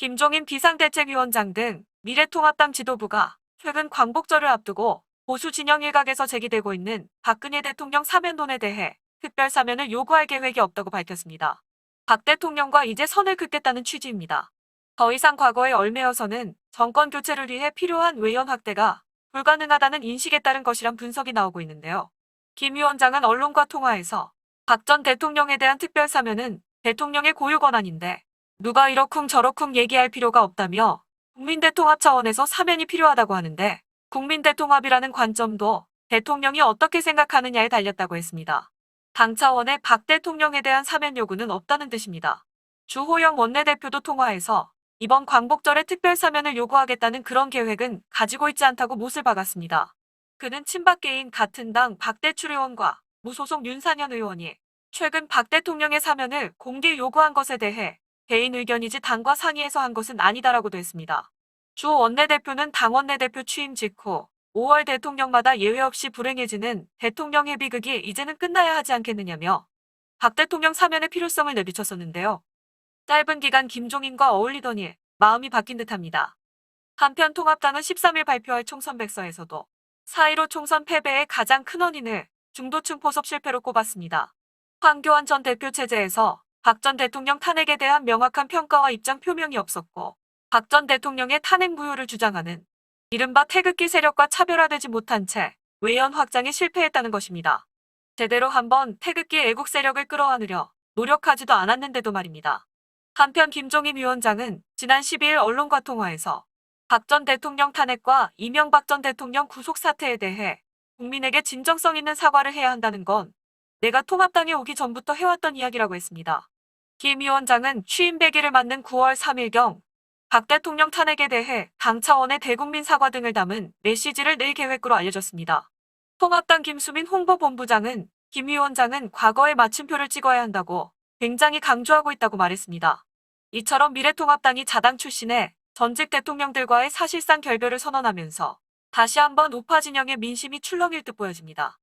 김종인 비상대책위원장 등 미래통합당 지도부가 최근 광복절을 앞두고 보수 진영 일각에서 제기되고 있는 박근혜 대통령 사면론에 대해 특별 사면을 요구할 계획이 없다고 밝혔습니다. 박 대통령과 이제 선을 긋겠다는 취지입니다. 더 이상 과거에 얽매여서는 정권 교체를 위해 필요한 외연 확대가 불가능하다는 인식에 따른 것이란 분석이 나오고 있는데요. 김 위원장은 언론과 통화에서 박 전 대통령에 대한 특별 사면은 대통령의 고유 권한인데 누가 이러쿵 저러쿵 얘기할 필요가 없다며 국민대통합 차원에서 사면이 필요하다고 하는데 국민대통합이라는 관점도 대통령이 어떻게 생각하느냐에 달렸다고 했습니다. 당 차원의 박 대통령에 대한 사면 요구는 없다는 뜻입니다. 주호영 원내대표도 통화에서 이번 광복절에 특별 사면을 요구하겠다는 그런 계획은 가지고 있지 않다고 못을 박았습니다. 그는 친박계인 같은 당 박대출 의원과 무소속 윤상현 의원이 최근 박 대통령의 사면을 공개 요구한 것에 대해 개인 의견이지 당과 상의해서 한 것은 아니다라고도 했습니다. 주 원내대표는 당 원내대표 취임 직후 5월 대통령마다 예외 없이 불행해지는 대통령의 비극이 이제는 끝나야 하지 않겠느냐며 박 대통령 사면의 필요성을 내비쳤었는데요. 짧은 기간 김종인과 어울리더니 마음이 바뀐 듯합니다. 한편 통합당은 13일 발표할 총선 백서에서도 4.15 총선 패배의 가장 큰 원인을 중도층 포섭 실패로 꼽았습니다. 황교안 전 대표 체제에서 박 전 대통령 탄핵에 대한 명확한 평가와 입장 표명이 없었고 박 전 대통령의 탄핵 무효를 주장하는 이른바 태극기 세력과 차별화되지 못한 채 외연 확장에 실패했다는 것입니다. 제대로 한번 태극기 애국 세력을 끌어안으려 노력하지도 않았는데도 말입니다. 한편 김종인 위원장은 지난 12일 언론과 통화에서 박 전 대통령 탄핵과 이명박 전 대통령 구속 사태에 대해 국민에게 진정성 있는 사과를 해야 한다는 건 내가 통합당에 오기 전부터 해왔던 이야기라고 했습니다. 김 위원장은 취임 100일을 맞는 9월 3일경 박 대통령 탄핵에 대해 당 차원의 대국민 사과 등을 담은 메시지를 낼 계획으로 알려졌습니다. 통합당 김수민 홍보본부장은 김 위원장은 과거에 마침표를 찍어야 한다고 굉장히 강조하고 있다고 말했습니다. 이처럼 미래통합당이 자당 출신의 전직 대통령들과의 사실상 결별을 선언하면서 다시 한번 우파 진영의 민심이 출렁일 듯 보여집니다.